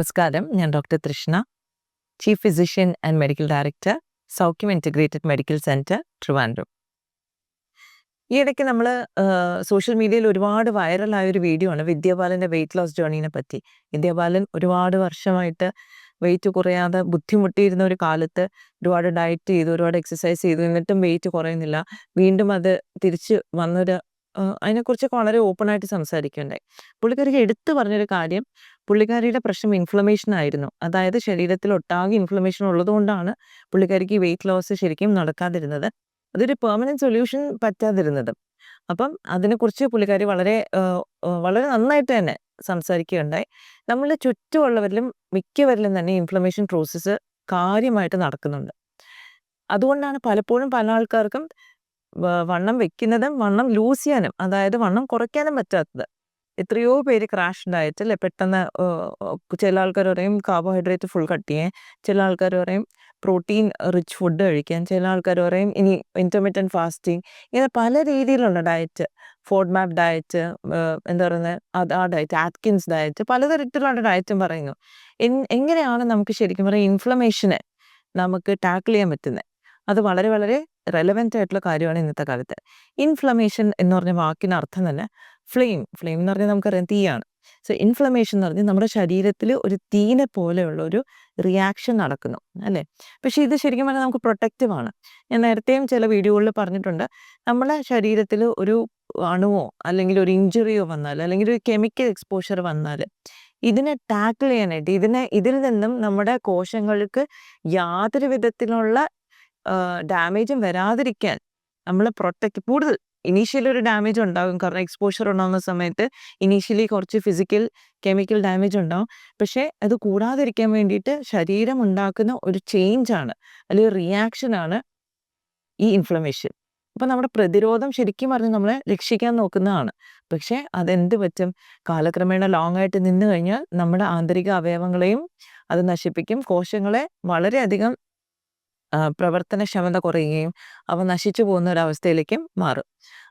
നമസ്കാരം. ഞാൻ doctor Trishna chief physician and medical director Saukhyam integrated medical centre Trivandrum. ഈ ഇടയ്ക്ക് നമ്മൾ സോഷ്യൽ മീഡിയയിൽ ഒരുപാട് വൈറലായ ഒരു വീഡിയോ ആണ് വിദ്യാബാലന്റെ വെയിറ്റ് ലോസ് ജേർണീനെ പറ്റി. വിദ്യാബാലൻ ഒരുപാട് വർഷമായിട്ട് വെയിറ്റ് കുറയാതെ ബുദ്ധിമുട്ടിയിരുന്ന ഒരു കാലത്ത് ഒരുപാട് ഡയറ്റ് ചെയ്തു ഒരുപാട് എക്സസൈസ് ചെയ്തു എന്നിട്ടും വെയിറ്റ് കുറയുന്നില്ല. വീണ്ടും അത് തിരിച്ച് വന്നൊരു അതിനെക്കുറിച്ചൊക്കെ വളരെ ഓപ്പൺ ആയിട്ട് സംസാരിക്കുകയുണ്ടായി പുള്ളിക്കാരിക്ക് എടുത്തു പറഞ്ഞൊരു കാര്യം പുള്ളിക്കാരിയുടെ പ്രശ്നം ഇൻഫ്ലമേഷൻ ആയിരുന്നു. അതായത് ശരീരത്തിൽ ഒട്ടാകെ ഇൻഫ്ലമേഷൻ ഉള്ളതുകൊണ്ടാണ് പുള്ളിക്കാരിക്ക് വെയിറ്റ് ലോസ് ശരിക്കും നടക്കാതിരുന്നത്. അതൊരു പെർമനന്റ് സൊല്യൂഷൻ പറ്റാതിരുന്നത്. അപ്പം അതിനെക്കുറിച്ച് പുള്ളിക്കാരി വളരെ വളരെ നന്നായിട്ട് തന്നെ സംസാരിക്കുകയുണ്ടായി. നമ്മളുടെ ചുറ്റുമുള്ളവരിലും മിക്കവരിലും തന്നെ ഇൻഫ്ലമേഷൻ പ്രോസസ്സ് കാര്യമായിട്ട് നടക്കുന്നുണ്ട്. അതുകൊണ്ടാണ് പലപ്പോഴും പല ആൾക്കാർക്കും വണ്ണം വെക്കുന്നതും വണ്ണം ലൂസ് ചെയ്യാനും അതായത് വണ്ണം കുറയ്ക്കാനും പറ്റാത്തത്. എത്രയോ പേര് ക്രാഷ് ഡയറ്റ് അല്ലെ പെട്ടെന്ന് ചില ആൾക്കാർ പറയും കാർബോഹൈഡ്രേറ്റ് ഫുൾ കട്ട് ചെയ്യാൻ ചില ആൾക്കാർ പറയും പ്രോട്ടീൻ റിച്ച് ഫുഡ് കഴിക്കാൻ ചില ആൾക്കാർ പറയും ഇനി ഇന്റർമീഡിയൻ ഫാസ്റ്റിംഗ് ഇങ്ങനെ പല രീതിയിലുള്ള ഡയറ്റ് ഫോഡ് മാപ്പ് ഡയറ്റ് എന്താ പറയുന്നത് ആ ഡയറ്റ് ആറ്റ്കിൻസ് ഡയറ്റ് പലതരത്തിലുള്ള ഡയറ്റും പറയുന്നു. എങ്ങനെയാണ് നമുക്ക് ശരിക്കും പറയാം ഇൻഫ്ലമേഷനെ നമുക്ക് ടാക്കിൾ ചെയ്യാൻ പറ്റുന്നത് അത് വളരെ വളരെ റെലവെന്റ് ആയിട്ടുള്ള കാര്യമാണ് ഇന്നത്തെ കാലത്ത്. ഇൻഫ്ലമേഷൻ എന്ന് പറഞ്ഞ വാക്കിന് അർത്ഥം തന്നെ ഫ്ലെയിം ഫ്ലെയിം എന്ന് പറഞ്ഞാൽ നമുക്കറിയാം തീയാണ്. സോ ഇൻഫ്ലമേഷൻ എന്ന് പറഞ്ഞാൽ നമ്മുടെ ശരീരത്തിൽ ഒരു തീനെ പോലെയുള്ള ഒരു റിയാക്ഷൻ നടക്കുന്നു അല്ലേ? പക്ഷേ ഇത് ശരിക്കും പറഞ്ഞാൽ നമുക്ക് പ്രൊട്ടക്റ്റീവ് ആണ്. ഞാൻ നേരത്തെയും ചില വീഡിയോകളിൽ പറഞ്ഞിട്ടുണ്ട്. നമ്മളെ ശരീരത്തിൽ ഒരു അണുവോ അല്ലെങ്കിൽ ഒരു ഇഞ്ചുറിയോ വന്നാൽ അല്ലെങ്കിൽ ഒരു കെമിക്കൽ എക്സ്പോഷർ വന്നാൽ ഇതിനെ ടാക്കിൾ ചെയ്യാനായിട്ട് ഇതിനെ ഇതിൽ നിന്നും നമ്മുടെ കോശങ്ങൾക്ക് യാതൊരു വിധത്തിലുള്ള ഡാമേജും വരാതിരിക്കാൻ നമ്മൾ പ്രൊട്ടക്ട് കൂടുതൽ ഇനീഷ്യലി ഒരു ഡാമേജ് ഉണ്ടാകും. കാരണം എക്സ്പോഷർ ഉണ്ടാകുന്ന സമയത്ത് ഇനീഷ്യലി കുറച്ച് ഫിസിക്കൽ കെമിക്കൽ ഡാമേജ് ഉണ്ടാവും. പക്ഷേ അത് കൂടാതിരിക്കാൻ വേണ്ടിയിട്ട് ശരീരം ഉണ്ടാക്കുന്ന ഒരു ചേഞ്ച് ആണ്. അല്ലെങ്കിൽ റിയാക്ഷൻ ആണ് ഈ ഇൻഫ്ലമേഷൻ അപ്പം നമ്മുടെ പ്രതിരോധം ശരിക്കും പറഞ്ഞ് നമ്മളെ രക്ഷിക്കാൻ നോക്കുന്നതാണ്. പക്ഷേ അതെന്ത് പറ്റും? കാലക്രമേണ ലോങ് ആയിട്ട് നിന്ന് കഴിഞ്ഞാൽ നമ്മുടെ ആന്തരിക അവയവങ്ങളെയും അത് നശിപ്പിക്കും. കോശങ്ങളെ വളരെയധികം പ്രവർത്തനക്ഷമത കുറയുകയും അവ നശിച്ചു പോകുന്ന ഒരു അവസ്ഥയിലേക്കും മാറും.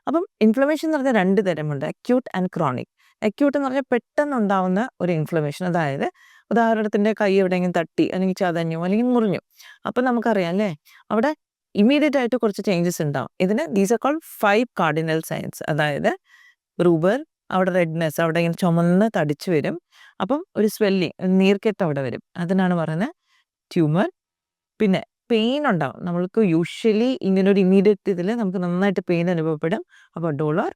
അപ്പം ഇൻഫ്ലമേഷൻ എന്ന് പറഞ്ഞാൽ രണ്ട് തരമുണ്ട്. അക്യൂട്ട് ആൻഡ് ക്രോണിക് അക്യൂട്ട് എന്ന് പറഞ്ഞാൽ പെട്ടെന്ന് ഉണ്ടാവുന്ന ഒരു ഇൻഫ്ലമേഷൻ അതായത് ഉദാഹരണത്തിന്റെ കൈ എവിടെയെങ്കിലും തട്ടി അല്ലെങ്കിൽ ചതഞ്ഞു അല്ലെങ്കിൽ മുറിഞ്ഞു. അപ്പം നമുക്കറിയാം അല്ലേ? അവിടെ ഇമ്മീഡിയറ്റ് ആയിട്ട് കുറച്ച് ചേഞ്ചസ് ഉണ്ടാവും. ഇതിന് these are call five cardinal signs അതായത് റൂബർ അവിടെ റെഡ്നെസ് അവിടെ ഇങ്ങനെ ചുമന്ന് തടിച്ചു വരും. അപ്പം ഒരു സ്വെല്ലിങ് നീർക്കെട്ട് അവിടെ വരും. അതിനാണ് പറയുന്നത് ട്യൂമർ പിന്നെ പെയിൻ ഉണ്ടാവും. നമ്മൾക്ക് യൂഷ്വലി ഇങ്ങനെ ഒരു ഇമ്മീഡിയറ്റ് ഇതിൽ നമുക്ക് നന്നായിട്ട് പെയിൻ അനുഭവപ്പെടും. അപ്പോൾ dolor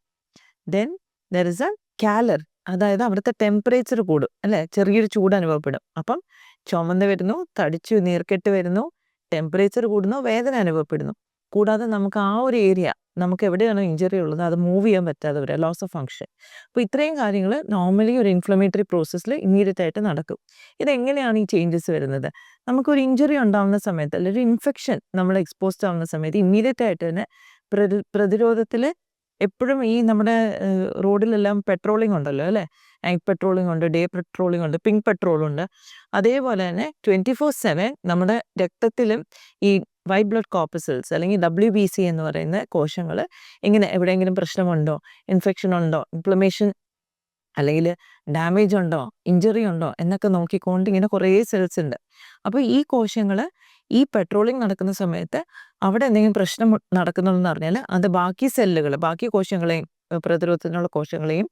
then there is a calor അതായത് അവിടുത്തെ ടെമ്പറേച്ചർ കൂടും അല്ലെ? ചെറിയൊരു ചൂട് അനുഭവപ്പെടും. അപ്പം ചുമന്ന് വരുന്നു തടിച്ചു നീർക്കെട്ട് വരുന്നു ടെമ്പറേച്ചർ കൂടുന്നു വേദന അനുഭവപ്പെടുന്നു. കൂടാതെ നമുക്ക് ആ ഒരു ഏരിയ നമുക്ക് എവിടെയാണ് ഇഞ്ചറി ഉള്ളത്? അത് മൂവ് ചെയ്യാൻ പറ്റാതെ വരിക ലോസ് ഓഫ് ഫങ്ഷൻ അപ്പോൾ ഇത്രയും കാര്യങ്ങൾ നോർമലി ഒരു ഇൻഫ്ലമേറ്ററി പ്രോസസ്സിൽ ഇമ്മീഡിയറ്റ് ആയിട്ട് നടക്കും. ഇതെങ്ങനെയാണ് ഈ ചേഞ്ചസ് വരുന്നത്? നമുക്കൊരു ഇഞ്ചറി ഉണ്ടാവുന്ന സമയത്ത് അല്ലെങ്കിൽ ഒരു ഇൻഫെക്ഷൻ നമ്മൾ എക്സ്പോസ്ഡ് ആവുന്ന സമയത്ത് ഇമ്മീഡിയറ്റ് ആയിട്ട് തന്നെ പ്രതി പ്രതിരോധത്തിൽ എപ്പോഴും ഈ നമ്മുടെ റോഡിലെല്ലാം പെട്രോളിംഗ് ഉണ്ടല്ലോ അല്ലേ? നൈറ്റ് പെട്രോളിംഗ് ഉണ്ട് ഡേ പെട്രോളിംഗ് ഉണ്ട് പിങ്ക് പെട്രോളുണ്ട് അതേപോലെ തന്നെ ട്വന്റി ഫോർ സെവൻ നമ്മുടെ രക്തത്തിലും ഈ വൈറ്റ് ബ്ലഡ് കോപ്പസൽസ് അല്ലെങ്കിൽ ഡബ്ല്യു ബി സി എന്ന് പറയുന്ന കോശങ്ങൾ ഇങ്ങനെ എവിടെയെങ്കിലും പ്രശ്നമുണ്ടോ ഇൻഫെക്ഷൻ ഉണ്ടോ ഇൻഫ്ലമേഷൻ അല്ലെങ്കിൽ ഡാമേജ് ഉണ്ടോ ഇഞ്ചറി ഉണ്ടോ എന്നൊക്കെ നോക്കിക്കൊണ്ട് ഇങ്ങനെ കുറേ സെൽസ് ഉണ്ട്. അപ്പോൾ ഈ കോശങ്ങൾ ഈ പെട്രോളിങ് നടക്കുന്ന സമയത്ത് അവിടെ എന്തെങ്കിലും പ്രശ്നം നടക്കുന്നുണ്ടെന്ന് പറഞ്ഞാൽ അത് ബാക്കി സെല്ലുകൾ ബാക്കി കോശങ്ങളെയും പ്രതിരോധത്തിനുള്ള കോശങ്ങളെയും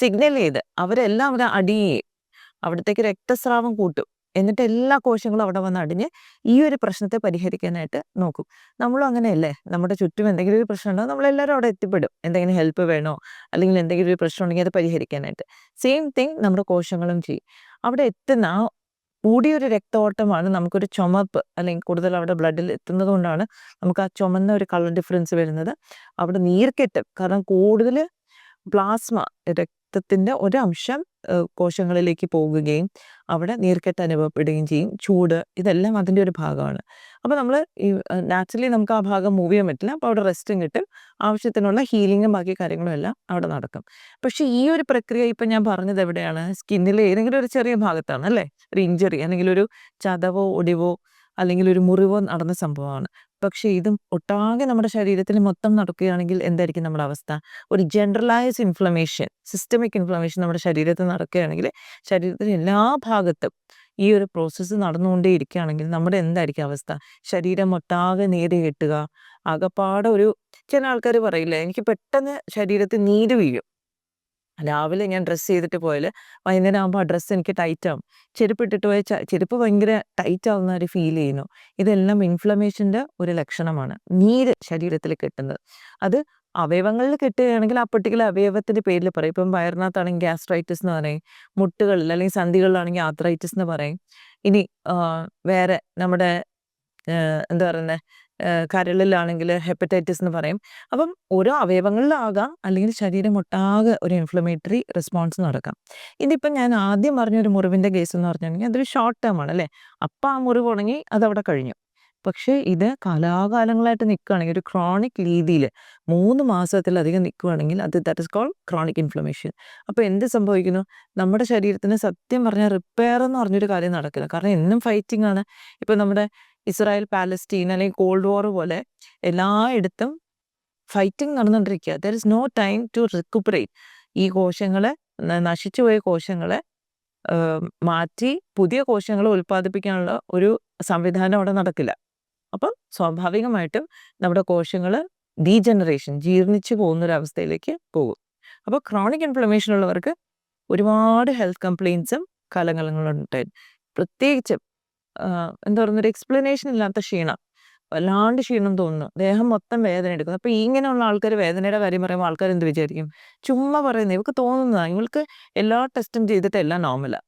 സിഗ്നൽ ചെയ്ത് അവരെല്ലാം അവരെ അടിയേയും അവിടത്തേക്ക് രക്തസ്രാവം കൂട്ടും. എന്നിട്ട് എല്ലാ കോശങ്ങളും അവിടെ വന്ന് അടിഞ്ഞ് ഈ ഒരു പ്രശ്നത്തെ പരിഹരിക്കാനായിട്ട് നോക്കും. നമ്മളും അങ്ങനെയല്ലേ? നമ്മുടെ ചുറ്റും എന്തെങ്കിലും ഒരു പ്രശ്നം ഉണ്ടോ? നമ്മളെല്ലാവരും അവിടെ എത്തിപ്പെടും. എന്തെങ്കിലും ഹെൽപ്പ് വേണോ? അല്ലെങ്കിൽ എന്തെങ്കിലും ഒരു പ്രശ്നം ഉണ്ടെങ്കിൽ അത് പരിഹരിക്കാനായിട്ട്. സെയിം തിങ് നമ്മുടെ കോശങ്ങളും ചെയ്യും. അവിടെ എത്തുന്ന ആ കൂടിയൊരു രക്തഓട്ടമാണ് നമുക്കൊരു ചുമപ്പ് അല്ലെങ്കിൽ കൂടുതൽ അവിടെ ബ്ലഡിൽ എത്തുന്നത് കൊണ്ടാണ് നമുക്ക് ആ ചുമന്ന ഒരു കളർ ഡിഫറൻസ് വരുന്നത്. അവിടെ നീർക്കെട്ട് കാരണം കൂടുതൽ പ്ലാസ്മ രക്തത്തിന്റെ ഒരംശം കോശങ്ങളിലേക്ക് പോകുകയും അവിടെ നീർക്കെട്ട് അനുഭവപ്പെടുകയും ചെയ്യും. ചൂട് ഇതെല്ലാം അതിന്റെ ഒരു ഭാഗമാണ്. അപ്പോൾ നമ്മൾ ഈ നാച്ചുറലി നമുക്ക് ആ ഭാഗം മൂവ് ചെയ്യാൻ പറ്റില്ല. അപ്പോൾ അവിടെ റെസ്റ്റും കിട്ടും. ആവശ്യത്തിനുള്ള ഹീലിങ്ങും ബാക്കി കാര്യങ്ങളും എല്ലാം അവിടെ നടക്കും. പക്ഷേ ഈ ഒരു പ്രക്രിയ ഇപ്പം ഞാൻ പറഞ്ഞത് എവിടെയാണ്? സ്കിന്നിലെ ഏതെങ്കിലും ഒരു ചെറിയ ഭാഗത്താണ് അല്ലേ? ഒരു ഇഞ്ചറി അല്ലെങ്കിൽ ഒരു ചതവോ ഒടിവോ അല്ലെങ്കിൽ ഒരു മുറിവോ നടന്ന സംഭവമാണ്. പക്ഷേ ഇതും ഒട്ടാകെ നമ്മുടെ ശരീരത്തിൽ മൊത്തം നടക്കുകയാണെങ്കിൽ എന്തായിരിക്കും നമ്മുടെ അവസ്ഥ? ഒരു ജനറലൈസ് ഇൻഫ്ലമേഷൻ സിസ്റ്റമിക് ഇൻഫ്ലമേഷൻ നമ്മുടെ ശരീരത്തിൽ നടക്കുകയാണെങ്കിൽ ശരീരത്തിന്റെ എല്ലാ ഭാഗത്തും ഈ ഒരു പ്രോസസ്സ് നടന്നുകൊണ്ടേ ഇരിക്കുകയാണെങ്കിൽ നമ്മുടെ എന്തായിരിക്കും അവസ്ഥ? ശരീരം ഒട്ടാകെ നീര് കെട്ടുക ആകപ്പാടെ ഒരു ചില ആൾക്കാർ പറയില്ല എനിക്ക് പെട്ടെന്ന് ശരീരത്തിൽ നീര് വീഴും. രാവിലെ ഞാൻ ഡ്രസ്സ് ചെയ്തിട്ട് പോയാൽ വൈകുന്നേരം ആകുമ്പോൾ ആ ഡ്രസ്സ് എനിക്ക് ടൈറ്റ് ആവും. ചെരുപ്പ് ഇട്ടിട്ട് പോയ ചെരുപ്പ് ഭയങ്കര ടൈറ്റ് ആവുന്ന ഒരു ഫീൽ ചെയ്യുന്നു. ഇതെല്ലാം ഇൻഫ്ലമേഷന്റെ ഒരു ലക്ഷണമാണ്. നീര് ശരീരത്തിൽ കെട്ടുന്നത്. അത് അവയവങ്ങളിൽ കെട്ടുകയാണെങ്കിൽ ആ പെർട്ടിക്കുലർ അവയവത്തിന്റെ പേരിൽ പറയും. ഇപ്പം വയറിനകത്താണെങ്കിൽ ഗ്യാസ്ട്രൈറ്റിസ് എന്ന് പറയും. മുട്ടുകളിൽ അല്ലെങ്കിൽ സന്ധികളിലാണെങ്കിൽ ആത്രൈറ്റിസ് എന്ന് പറയും. ഇനി വേറെ നമ്മുടെ എന്താ പറയുന്നത് കരളിലാണെങ്കിൽ ഹെപ്പറ്റൈറ്റിസ് എന്ന് പറയും. അപ്പം ഓരോ അവയവങ്ങളിലാകാം അല്ലെങ്കിൽ ശരീരം ഒട്ടാകെ ഒരു ഇൻഫ്ലമേറ്ററി റെസ്പോൺസ് നടക്കാം. ഇതിപ്പം ഞാൻ ആദ്യം പറഞ്ഞ ഒരു മുറിവിന്റെ കേസ് എന്ന് പറഞ്ഞിട്ടുണ്ടെങ്കിൽ അതൊരു ഷോർട്ട് ടേം ആണ് അല്ലേ? അപ്പം ആ മുറിവ് ഉണങ്ങി അതവിടെ കഴിഞ്ഞു. പക്ഷേ ഇത് കാലാകാലങ്ങളായിട്ട് നിൽക്കുകയാണെങ്കിൽ ഒരു ക്രോണിക് രീതിയിൽ മൂന്ന് മാസത്തിലധികം നിൽക്കുകയാണെങ്കിൽ അത് that is called chronic inflammation അപ്പോൾ എന്ത് സംഭവിക്കുന്നു? നമ്മുടെ ശരീരത്തിന് സത്യം പറഞ്ഞാൽ റിപ്പയർ എന്ന് പറഞ്ഞൊരു കാര്യം നടക്കില്ല. കാരണം എന്നും ഫൈറ്റിംഗ് ആണ്. ഇപ്പം നമ്മുടെ ഇസ്രായേൽ പാലസ്റ്റീൻ അല്ലെങ്കിൽ കോൾഡ് വാർ പോലെ എല്ലായിടത്തും ഫൈറ്റിംഗ് നടന്നുകൊണ്ടിരിക്കുക. There is no time to recuperate ഈ കോശങ്ങളെ നശിച്ചു പോയ കോശങ്ങളെ മാറ്റി പുതിയ കോശങ്ങൾ ഉൽപ്പാദിപ്പിക്കാനുള്ള ഒരു സംവിധാനം അവിടെ നടക്കില്ല. അപ്പം സ്വാഭാവികമായിട്ടും നമ്മുടെ കോശങ്ങൾ ഡീജനറേഷൻ ജീർണിച്ചു പോകുന്ന ഒരു അവസ്ഥയിലേക്ക് പോകും. അപ്പോൾ ക്രോണിക് ഇൻഫ്ലമേഷൻ ഉള്ളവർക്ക് ഒരുപാട് ഹെൽത്ത് കംപ്ലയിൻസും കാലങ്ങളുണ്ട് പ്രത്യേകിച്ചും എന്താ പറയുന്ന ഒരു എക്സ്പ്ലനേഷൻ ഇല്ലാത്ത ക്ഷീണം. വല്ലാണ്ട് ക്ഷീണം തോന്നുന്നു. ദേഹം മൊത്തം വേദന എടുക്കുന്നു. അപ്പൊ ഇങ്ങനെയുള്ള ആൾക്കാർ വേദനയുടെ കാര്യം പറയുമ്പോൾ ആൾക്കാർ എന്ത് വിചാരിക്കും? ചുമ്മാ പറയുന്നത്. ഇവർക്ക് തോന്നുന്നതാണ് ഇവൾക്ക് എല്ലാ ടെസ്റ്റും ചെയ്തിട്ട് എല്ലാം നോർമലാണ്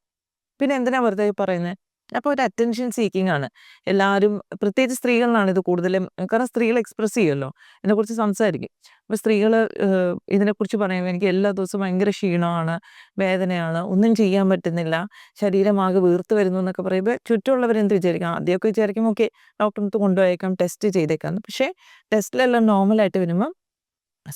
പിന്നെ എന്തിനാ വെറുതെ പറയുന്നത് അപ്പോൾ ഒരു അറ്റൻഷൻ സീക്കിംഗ് ആണ്. എല്ലാവരും പ്രത്യേകിച്ച് സ്ത്രീകളിലാണ് ഇത് കൂടുതലും കാരണം സ്ത്രീകൾ എക്സ്പ്രസ് ചെയ്യുമല്ലോ ഇതിനെക്കുറിച്ച് സംസാരിക്കും. അപ്പോൾ സ്ത്രീകൾ ഇതിനെക്കുറിച്ച് പറയുമ്പോൾ എനിക്ക് എല്ലാ ദിവസവും ഭയങ്കര ക്ഷീണമാണ് വേദനയാണ് ഒന്നും ചെയ്യാൻ പറ്റുന്നില്ല ശരീരമാകെ വീർത്ത് വരുന്നു എന്നൊക്കെ പറയുമ്പോൾ ചുറ്റുമുള്ളവരെന്ത് വിചാരിക്കാം? ആദ്യമൊക്കെ വിചാരിക്കും ഓക്കെ ഡോക്ടറിനടുത്ത് കൊണ്ടുപോയേക്കാം ടെസ്റ്റ് ചെയ്തേക്കാം പക്ഷേ ടെസ്റ്റിലെല്ലാം നോർമലായിട്ട് വരുമ്പം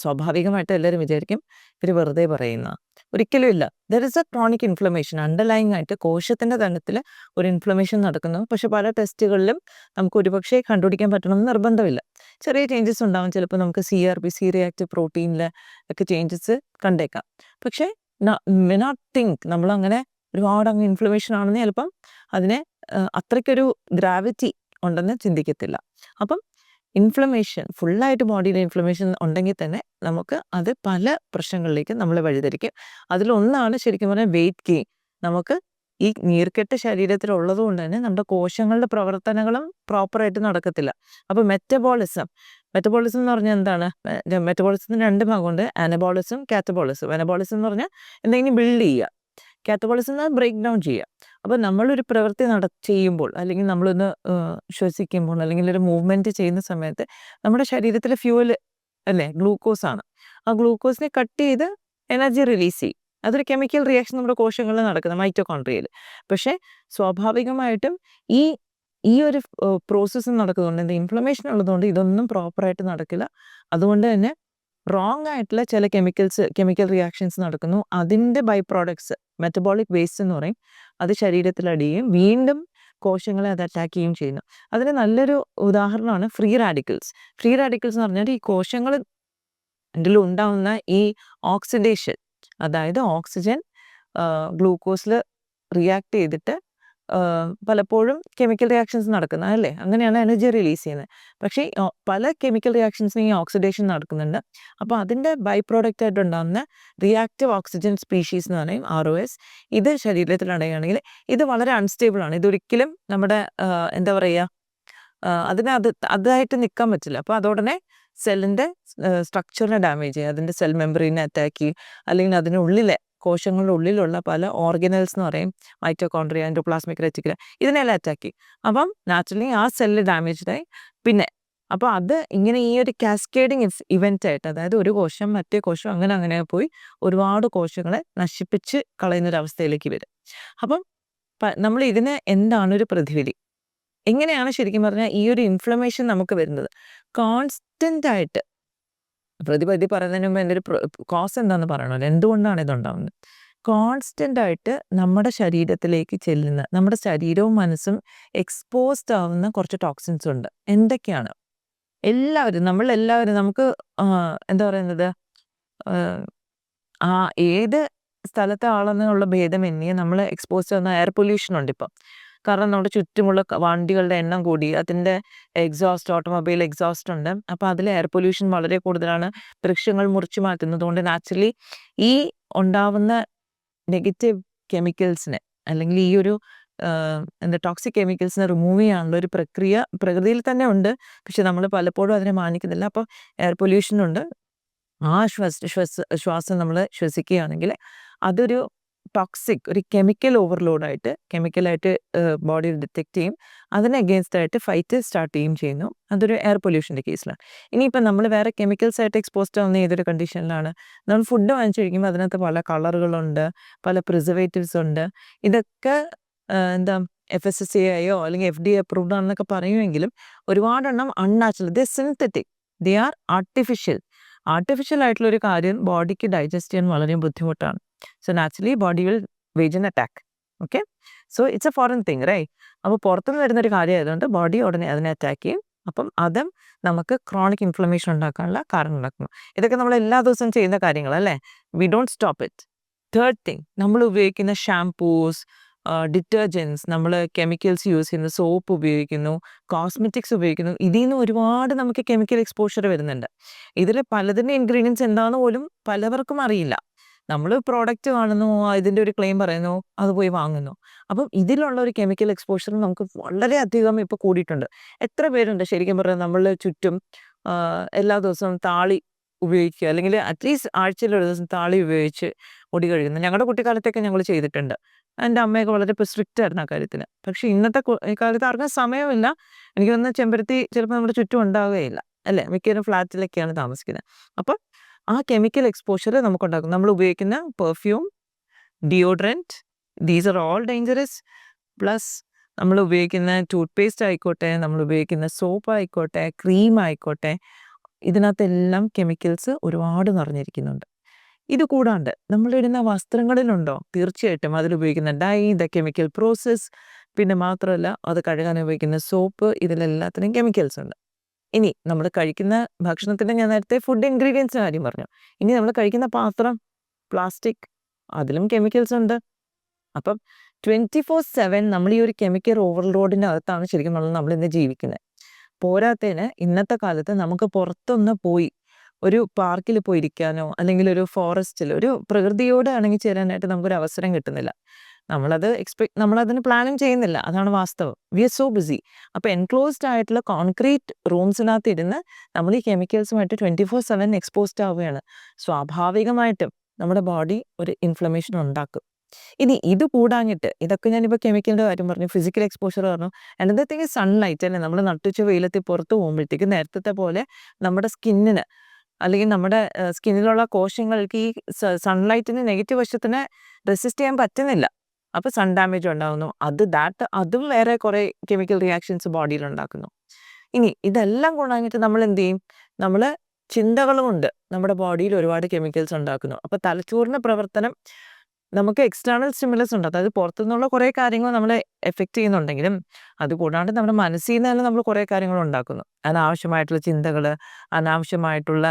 സ്വാഭാവികമായിട്ട് എല്ലാവരും വിചാരിക്കും ഇവർ വെറുതെ പറയുന്ന. ഒരിക്കലും ഇല്ല. There is a chronic inflammation underlying ആയിട്ട് കോശത്തിന്റെ തലത്തിൽ ഒരു ഇൻഫ്ലമേഷൻ നടക്കുന്നു. പക്ഷെ പല ടെസ്റ്റുകളിലും നമുക്ക് ഒരുപക്ഷെ കണ്ടുപിടിക്കാൻ പറ്റണമെന്ന് നിർബന്ധമില്ല. ചെറിയ ചേഞ്ചസ് ഉണ്ടാവും. ചിലപ്പോൾ നമുക്ക് C R B C reactive പ്രോട്ടീനിൽ ഒക്കെ ചേഞ്ചസ് കണ്ടേക്കാം. പക്ഷേ മെ നോട്ട് തിങ്ക് നമ്മളങ്ങനെ ഒരുപാട് അങ്ങ് ഇൻഫ്ലമേഷൻ ആണെന്ന് ചിലപ്പം അതിനെ അത്രയ്ക്കൊരു ഗ്രാവിറ്റി ഉണ്ടെന്ന് ചിന്തിക്കത്തില്ല. അപ്പം ഇൻഫ്ലമേഷൻ ഫുള്ളായിട്ട് ബോഡിയിൽ ഇൻഫ്ലമേഷൻ ഉണ്ടെങ്കിൽ തന്നെ നമുക്ക് അത് പല പ്രശ്നങ്ങളിലേക്ക് നമ്മളെ വഴിതിരിക്കും അതിലൊന്നാണ് ശരിക്കും പറഞ്ഞാൽ വെയിറ്റ് ഗെയിൻ നമുക്ക് ഈ നീർക്കെട്ട ശരീരത്തിൽ ഉള്ളത് കൊണ്ട് തന്നെ നമ്മുടെ കോശങ്ങളുടെ പ്രവർത്തനങ്ങളും പ്രോപ്പറായിട്ട് നടക്കത്തില്ല. അപ്പോൾ മെറ്റബോളിസം മെറ്റബോളിസം എന്ന് പറഞ്ഞാൽ എന്താണ്? മെറ്റബോളിസത്തിന് രണ്ട് ഭാഗമുണ്ട് അനബോളിസം കാറ്റബോളിസം അനബോളിസം എന്ന് പറഞ്ഞാൽ എന്തെങ്കിലും ബിൽഡ് ചെയ്യുക. കാറ്റബോളിസം ബ്രേക്ക് ഡൗൺ ചെയ്യുക. അപ്പോൾ നമ്മളൊരു പ്രവൃത്തി നട ചെയ്യുമ്പോൾ അല്ലെങ്കിൽ നമ്മളൊന്ന് ശ്വസിക്കുമ്പോൾ അല്ലെങ്കിൽ ഒരു മൂവ്മെന്റ് ചെയ്യുന്ന സമയത്ത് നമ്മുടെ ശരീരത്തിലെ ഫ്യൂവൽ അല്ലേ ഗ്ലൂക്കോസ് ആണ്. ആ ഗ്ലൂക്കോസിനെ കട്ട് ചെയ്ത് എനർജി റിലീസ് ചെയ്യും. അതൊരു കെമിക്കൽ റിയാക്ഷൻ നമ്മുടെ കോശങ്ങളിൽ നടക്കുന്നത് മൈറ്റോകോൺട്രിയയിൽ പക്ഷേ സ്വാഭാവികമായിട്ടും ഈ ഈ ഒരു പ്രോസസ്സ് നടക്കുന്നുണ്ട് ഇൻഫ്ലമേഷൻ ഉള്ളതുകൊണ്ട് ഇതൊന്നും പ്രോപ്പറായിട്ട് നടക്കില്ല. അതുകൊണ്ട് തന്നെ റോങ് ആയിട്ടുള്ള ചില കെമിക്കൽസ് കെമിക്കൽ റിയാക്ഷൻസ് നടക്കുന്നു. അതിന്റെ ബൈ പ്രോഡക്ട്സ് മെറ്റബോളിക് വേസ്റ്റ് എന്ന് പറയും അത് ശരീരത്തിൽ അടിയുകയും വീണ്ടും കോശങ്ങളെ അത് അറ്റാക്ക് ചെയ്യുകയും ചെയ്യുന്നു. അതിന് നല്ലൊരു ഉദാഹരണമാണ് ഫ്രീ റാഡിക്കൽസ് ഫ്രീ റാഡിക്കൽസ് എന്ന് പറഞ്ഞാൽ ഈ കോശങ്ങൾ ഉണ്ടാവുന്ന ഈ ഓക്സിഡേഷൻ അതായത് ഓക്സിജൻ ഗ്ലൂക്കോസിൽ റിയാക്ട് ചെയ്തിട്ട് പലപ്പോഴും കെമിക്കൽ റിയാക്ഷൻസ് നടക്കുന്നത് അല്ലേ? അങ്ങനെയാണ് എനർജി റിലീസ് ചെയ്യുന്നത്. പക്ഷേ പല കെമിക്കൽ റിയാക്ഷൻസിനും ഈ ഓക്സിഡേഷൻ നടക്കുന്നുണ്ട്. അപ്പോൾ അതിന്റെ ബൈ പ്രോഡക്റ്റ് ആയിട്ട് ഉണ്ടാകുന്ന റിയാക്റ്റീവ് ഓക്സിജൻ സ്പീഷീസ് എന്ന് പറയും ആർ ഒ എസ്. ഇത് ശരീരത്തിൽ അടയുകയാണെങ്കിൽ ഇത് വളരെ അൺസ്റ്റേബിൾ ആണ്. ഇതൊരിക്കലും നമ്മുടെ എന്താ പറയുക അതിന് അത് അതായിട്ട് നിൽക്കാൻ പറ്റില്ല. അപ്പോൾ അതോടനെ സെല്ലിന്റെ സ്ട്രക്ചറിനെ ഡാമേജ് ചെയ്യും അതിന്റെ സെൽ മെമ്പറിനെ അറ്റാക്ക് ചെയ്യും അല്ലെങ്കിൽ അതിനുള്ളിലെ കോശങ്ങളുടെ ഉള്ളിലുള്ള പല ഓർഗനൽസ് എന്ന് പറയും. മൈറ്റോകോൺട്രിയ എൻഡോപ്ലാസ്മിക് റെറ്റിക്കുല ഇതിനെല്ലാം അറ്റാക്ക് അപ്പം നാച്ചുറലി ആ സെല്ല് ഡാമേജ്ഡായി പിന്നെ അപ്പോൾ അത് ഇങ്ങനെ ഈ ഒരു കാസ്കേഡിങ് ഇവന്റ് ആയിട്ട് അതായത് ഒരു കോശം മറ്റേ കോശം അങ്ങനെ അങ്ങനെ പോയി ഒരുപാട് കോശങ്ങളെ നശിപ്പിച്ച് കളയുന്ന ഒരു അവസ്ഥയിലേക്ക് വരും. അപ്പം നമ്മൾ ഇതിന് എന്താണ് ഒരു പ്രതിവിധി? എങ്ങനെയാണ് ശരിക്കും പറഞ്ഞാൽ ഈ ഒരു ഇൻഫ്ലമേഷൻ നമുക്ക് വരുന്നത്? കോൺസ്റ്റന്റ് ആയിട്ട് പ്രതിപതി പറയുന്നതിന് മുമ്പ് എന്റെ ഒരു കോസ് എന്താണെന്ന് പറയണമല്ലോ? എന്തുകൊണ്ടാണ് ഇതുണ്ടാവുന്നത് കോൺസ്റ്റന്റ് ആയിട്ട് നമ്മുടെ ശരീരത്തിലേക്ക് ചെല്ലുന്ന നമ്മുടെ ശരീരവും മനസ്സും എക്സ്പോസ്ഡ് ആവുന്ന കുറച്ച് ടോക്സിൻസ് ഉണ്ട്. എന്തൊക്കെയാണ്? എല്ലാവരും നമ്മൾ എല്ലാവരും നമുക്ക് എന്താ പറയുന്നത്? ആ ഏത് സ്ഥലത്തെ ആളെന്നുള്ള ഭേദമന്യേ നമ്മൾ എക്സ്പോസ് ചെയ്യുന്ന എയർ പൊല്യൂഷൻ ഉണ്ട് ഇപ്പം. കാരണം നമ്മുടെ ചുറ്റുമുള്ള വണ്ടികളുടെ എണ്ണം കൂടി അതിന്റെ എക്സോസ്റ്റ് ഓട്ടോമൊബൈൽ എക്സോസ്റ്റ് ഉണ്ട്. അപ്പോൾ അതിൽ എയർ പൊല്യൂഷൻ വളരെ കൂടുതലാണ്. വൃക്ഷങ്ങൾ മുറിച്ചു മാറ്റുന്നത് കൊണ്ട് നാച്ചുറലി ഈ ഉണ്ടാവുന്ന നെഗറ്റീവ് കെമിക്കൽസിനെ അല്ലെങ്കിൽ ഈ ഒരു എന്താ ടോക്സിക് കെമിക്കൽസിനെ റിമൂവ് ചെയ്യാനുള്ള ഒരു പ്രക്രിയ പ്രകൃതിയിൽ തന്നെ ഉണ്ട്. പക്ഷെ നമ്മൾ പലപ്പോഴും അതിനെ മാനിക്കുന്നില്ല. അപ്പോൾ എയർ പൊല്യൂഷൻ ഉണ്ട്. ആ ശ്വസ ശ്വസ ശ്വാസം നമ്മൾ ശ്വസിക്കുകയാണെങ്കിൽ അതൊരു ടോക്സിക് ഒരു കെമിക്കൽ ഓവർലോഡായിട്ട് കെമിക്കലായിട്ട് ബോഡി ഡിറ്റക്ട് ചെയ്യും. അതിന് അഗേൻസ്റ്റ് ആയിട്ട് ഫൈറ്റ് സ്റ്റാർട്ട് ചെയ്യും ചെയ്യുന്നു. അതൊരു എയർ പൊല്യൂഷന്റെ കേസിലാണ് ഇനിയിപ്പോൾ നമ്മൾ വേറെ കെമിക്കൽസ് ആയിട്ട് എക്സ്പോസ്ഡ് ആവുന്ന ഏതൊരു കണ്ടീഷനിലാണ് നമ്മൾ ഫുഡ് വാങ്ങിച്ചു കഴിക്കുമ്പോൾ അതിനകത്ത് പല കളറുകളുണ്ട് പല പ്രിസർവേറ്റീവ്സ് ഉണ്ട്. ഇതൊക്കെ എന്താ എഫ് എസ് എസ് എ ആയോ അല്ലെങ്കിൽ എഫ് ഡി അപ്രൂവ്ഡ് ആണെന്നൊക്കെ പറയുമെങ്കിലും ഒരുപാടെണ്ണം unnatural the synthetic they are artificial artificial ആയിട്ടുള്ള ഒരു കാര്യം ബോഡിക്ക് ഡൈജസ്റ്റ് ചെയ്യാൻ വളരെ ബുദ്ധിമുട്ടാണ്. So naturally body will wage an attack okay so it's a foreign thing right അപ്പോൾ പുറത്തുനിന്ന് വരുന്ന ഒരു കാര്യം ആയതുകൊണ്ട് ബോഡി ഉടനെ അതിനെ അറ്റാക്ക് ചെയ്യും. അപ്പം അതും നമുക്ക് ക്രോണിക് ഇൻഫ്ലമേഷൻ ഉണ്ടാക്കാനുള്ള കാരണം ഉണ്ടാക്കുന്നു. ഇതൊക്കെ നമ്മൾ എല്ലാ ദിവസവും ചെയ്യുന്ന കാര്യങ്ങളല്ലേ we don't stop it third thing നമ്മൾ ഉപയോഗിക്കുന്ന ഷാംപൂസ് ഡിറ്റർജൻസ് നമ്മൾ കെമിക്കൽസ് യൂസ് ചെയ്യുന്നു സോപ്പ് ഉപയോഗിക്കുന്നു കോസ്മെറ്റിക്സ് ഉപയോഗിക്കുന്നു. ഇതിൽ നിന്ന് ഒരുപാട് നമുക്ക് കെമിക്കൽ എക്സ്പോഷർ വരുന്നുണ്ട്. ഇതിൽ പലതിന്റെ ഇൻഗ്രീഡിയൻസ് എന്താണെന്ന് പോലും പലവർക്കും അറിയില്ല. നമ്മൾ പ്രോഡക്റ്റ് കാണുന്നു ഇതിന്റെ ഒരു ക്ലെയിം പറയുന്നു അത് പോയി വാങ്ങുന്നു. അപ്പം ഇതിലുള്ള ഒരു കെമിക്കൽ എക്സ്പോഷർ നമുക്ക് വളരെയധികം ഇപ്പോൾ കൂടിയിട്ടുണ്ട്. എത്ര പേരുണ്ട്? ശരിക്കും പറഞ്ഞാൽ നമ്മൾ ചുറ്റും എല്ലാ ദിവസവും താളി ഉപയോഗിക്കുക അല്ലെങ്കിൽ അറ്റ്ലീസ്റ്റ് ആഴ്ചയിൽ ഒരു ദിവസം താളി ഉപയോഗിച്ച് മുടി കഴുകുന്നു. ഞങ്ങളുടെ കുട്ടിക്കാലത്തൊക്കെ ഞങ്ങൾ ചെയ്തിട്ടുണ്ട്. എന്റെ അമ്മയൊക്കെ വളരെ ഇപ്പോൾ സ്ട്രിക്റ്റ് ആയിരുന്നു ആ കാര്യത്തിന്. പക്ഷേ ഇന്നത്തെ കാലത്ത് ആർക്കും സമയമില്ല. എനിക്ക് തോന്നുന്ന ചെമ്പരത്തി ചിലപ്പോൾ നമ്മുടെ ചുറ്റും ഉണ്ടാവുകയില്ല. അല്ലേ? മിക്കവരും ഫ്ലാറ്റിലൊക്കെയാണ് താമസിക്കുന്നത്. അപ്പം ആ കെമിക്കൽ എക്സ്പോഷർ നമുക്കുണ്ടാക്കും നമ്മൾ ഉപയോഗിക്കുന്ന perfume deodorant these are all dangerous plus നമ്മൾ ഉപയോഗിക്കുന്ന ടൂത്ത് പേസ്റ്റ് ആയിക്കോട്ടെ നമ്മൾ ഉപയോഗിക്കുന്ന സോപ്പ് ആയിക്കോട്ടെ ക്രീം ആയിക്കോട്ടെ ഇതിനകത്തെല്ലാം കെമിക്കൽസ് ഒരുപാട് നിറഞ്ഞിരിക്കുന്നുണ്ട്. ഇത് കൂടാണ്ട് നമ്മളിടുന്ന വസ്ത്രങ്ങളിലുണ്ടോ? തീർച്ചയായിട്ടും അതിൽ ഉപയോഗിക്കുന്ന ഡൈ ദ കെമിക്കൽ പ്രോസസ്സ് പിന്നെ മാത്രമല്ല അത് കഴുകാൻ ഉപയോഗിക്കുന്ന സോപ്പ് ഇതിലെല്ലാത്തിനും കെമിക്കൽസ് ഉണ്ട്. ഇനി നമ്മൾ കഴിക്കുന്ന ഭക്ഷണത്തിന്റെ ഞാൻ നേരത്തെ ഫുഡ് ഇൻഗ്രീഡിയൻസിന് കാര്യം പറഞ്ഞു. ഇനി നമ്മൾ കഴിക്കുന്ന പാത്രം പ്ലാസ്റ്റിക് അതിലും കെമിക്കൽസ് ഉണ്ട്. അപ്പം ട്വന്റി ഫോർ സെവൻ നമ്മൾ ഈ ഒരു കെമിക്കൽ ഓവർലോഡിന്റെ അകത്താണ് ശരിക്കും നമ്മൾ നമ്മൾ ഇന്ന് ജീവിക്കുന്നത് പോരാത്തതിന് ഇന്നത്തെ കാലത്ത് നമുക്ക് പുറത്തൊന്ന് പോയി ഒരു പാർക്കിൽ പോയിരിക്കാനോ അല്ലെങ്കിൽ ഒരു ഫോറസ്റ്റിൽ ഒരു പ്രകൃതിയോട് ഇണങ്ങി ചേരാനായിട്ട് നമുക്കൊരു അവസരം കിട്ടുന്നില്ല. നമ്മളത് എക്സ്പെക്ട് നമ്മളതിന് പ്ലാനും ചെയ്യുന്നില്ല. അതാണ് വാസ്തവം. We are so busy. അപ്പോൾ എൻക്ലോസ്ഡ് ആയിട്ടുള്ള കോൺക്രീറ്റ് റൂംസിനകത്ത് ഇരുന്ന് നമ്മൾ ഈ കെമിക്കൽസുമായിട്ട് ട്വന്റി ഫോർ സെവൻ എക്സ്പോസ്ഡ് ആവുകയാണ്. സ്വാഭാവികമായിട്ടും നമ്മുടെ ബോഡി ഒരു ഇൻഫ്ലമേഷൻ ഉണ്ടാക്കും. ഇനി ഇത് കൂടാഞ്ഞിട്ട് ഇതൊക്കെ ഞാനിപ്പോൾ കെമിക്കലിന്റെ കാര്യം പറഞ്ഞു ഫിസിക്കൽ എക്സ്പോഷർ പറഞ്ഞു. അനദർ തിങ് സൺലൈറ്റ് അല്ലേ? നമ്മൾ നട്ടുച്ച വെയിലത്തിൽ പുറത്ത് പോകുമ്പോഴത്തേക്ക് നേരത്തെ പോലെ നമ്മുടെ സ്കിന്നിന് അല്ലെങ്കിൽ നമ്മുടെ സ്കിന്നിലുള്ള കോശങ്ങൾക്ക് ഈ സൺലൈറ്റിന് നെഗറ്റീവ് വശത്തിന് റെസിസ്റ്റ് ചെയ്യാൻ പറ്റുന്നില്ല. അപ്പോൾ സൺ ഡാമേജ് ഉണ്ടാകുന്നു അത് ദാറ്റ് അതും വേറെ കുറേ കെമിക്കൽ റിയാക്ഷൻസ് ബോഡിയിൽ ഉണ്ടാക്കുന്നു. ഇനി ഇതെല്ലാം കൊണ്ടാഞ്ഞിട്ട് നമ്മൾ എന്ത് ചെയ്യും? നമ്മൾ ചിന്തകളും ഉണ്ട്. നമ്മുടെ ബോഡിയിൽ ഒരുപാട് കെമിക്കൽസ് ഉണ്ടാക്കുന്നു. അപ്പോൾ തലച്ചോറിന്റെ പ്രവർത്തനം നമുക്ക് എക്സ്റ്റേണൽ സ്റ്റിമുലസ് ഉണ്ട്. അതായത് പുറത്തുനിന്നുള്ള കുറേ കാര്യങ്ങൾ നമ്മളെ എഫക്റ്റ് ചെയ്യുന്നുണ്ടെങ്കിലും അതുകൂടാണ്ട് നമ്മുടെ മനസ്സിൽ നിന്ന് തന്നെ നമ്മൾ കുറേ കാര്യങ്ങൾ ഉണ്ടാക്കുന്നു. അനാവശ്യമായിട്ടുള്ള ചിന്തകൾ അനാവശ്യമായിട്ടുള്ള